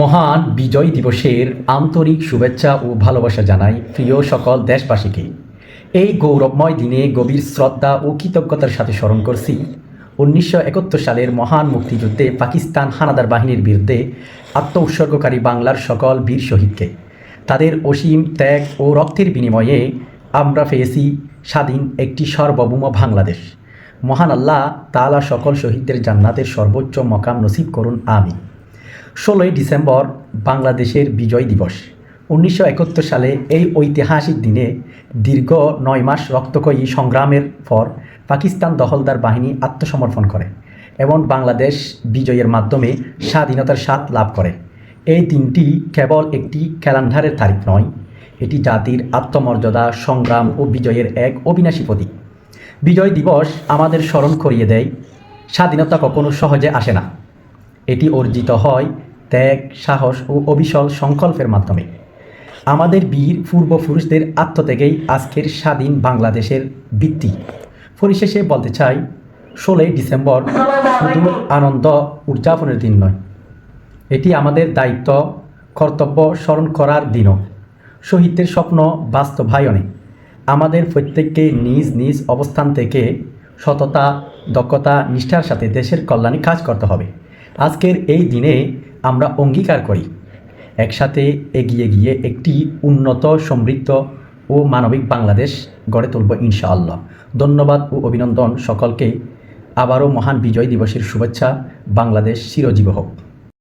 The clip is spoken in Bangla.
মহান বিজয় দিবসের আন্তরিক শুভেচ্ছা ও ভালোবাসা জানাই প্রিয় সকল দেশবাসীকে। এই গৌরবময় দিনে গভীর শ্রদ্ধা ও কৃতজ্ঞতার সাথে স্মরণ করছি, উনিশশো একাত্তর সালের মহান মুক্তিযুদ্ধে পাকিস্তান হানাদার বাহিনীর বিরুদ্ধে আত্ম উৎসর্গকারী বাংলার সকল বীর শহীদকে। তাদের অসীম ত্যাগ ও রক্তের বিনিময়ে আমরা পেয়েছি স্বাধীন একটি সার্বভৌম বাংলাদেশ। মহান আল্লাহ তালা সকল শহীদদের জান্নাতের সর্বোচ্চ মকাম নসিব করুন, আমিন। ষোলোই ডিসেম্বর বাংলাদেশের বিজয় দিবস। উনিশশো একাত্তর সালে এই ঐতিহাসিক দিনে দীর্ঘ নয় মাস রক্তকয়ী সংগ্রামের পর পাকিস্তান দখলদার বাহিনী আত্মসমর্পণ করে এবং বাংলাদেশ বিজয়ের মাধ্যমে স্বাধীনতার স্বাদ লাভ করে। এই দিনটি কেবল একটি ক্যালেন্ডারের তারিখ নয়, এটি জাতির আত্মমর্যাদা, সংগ্রাম ও বিজয়ের এক অবিনাশী প্রতীক। বিজয় দিবস আমাদের স্মরণ করিয়ে দেয়, স্বাধীনতা কখনো সহজে আসে না। এটি অর্জিত হয় ত্যাগ, সাহস ও অবিশল সংকল্পের মাধ্যমে। আমাদের বীর পূর্বপুরুষদের আত্মত্যাগেই আজকের স্বাধীন বাংলাদেশের ভিত্তি পরিশেষে বলতে চাই, ষোলোই ডিসেম্বর শুধু আনন্দ উদযাপনের দিন নয়, এটি আমাদের দায়িত্ব, কর্তব্য স্মরণ করার দিনও। শহীদদের স্বপ্ন বাস্তবায়নে আমাদের প্রত্যেককে নিজ নিজ অবস্থান থেকে সততা, দক্ষতা, নিষ্ঠার সাথে দেশের কল্যাণে কাজ করতে হবে। আজকের এই দিনে আমরা অঙ্গীকার করি। একসাথে এগিয়ে গিয়ে একটি উন্নত, সমৃদ্ধ ও মানবিক বাংলাদেশ গড়ে তুলব ইনশাআল্লাহ। ধন্যবাদ ও অভিনন্দন সকলকে। আবারও মহান বিজয় দিবসের শুভেচ্ছা। বাংলাদেশ চিরজীব হোক।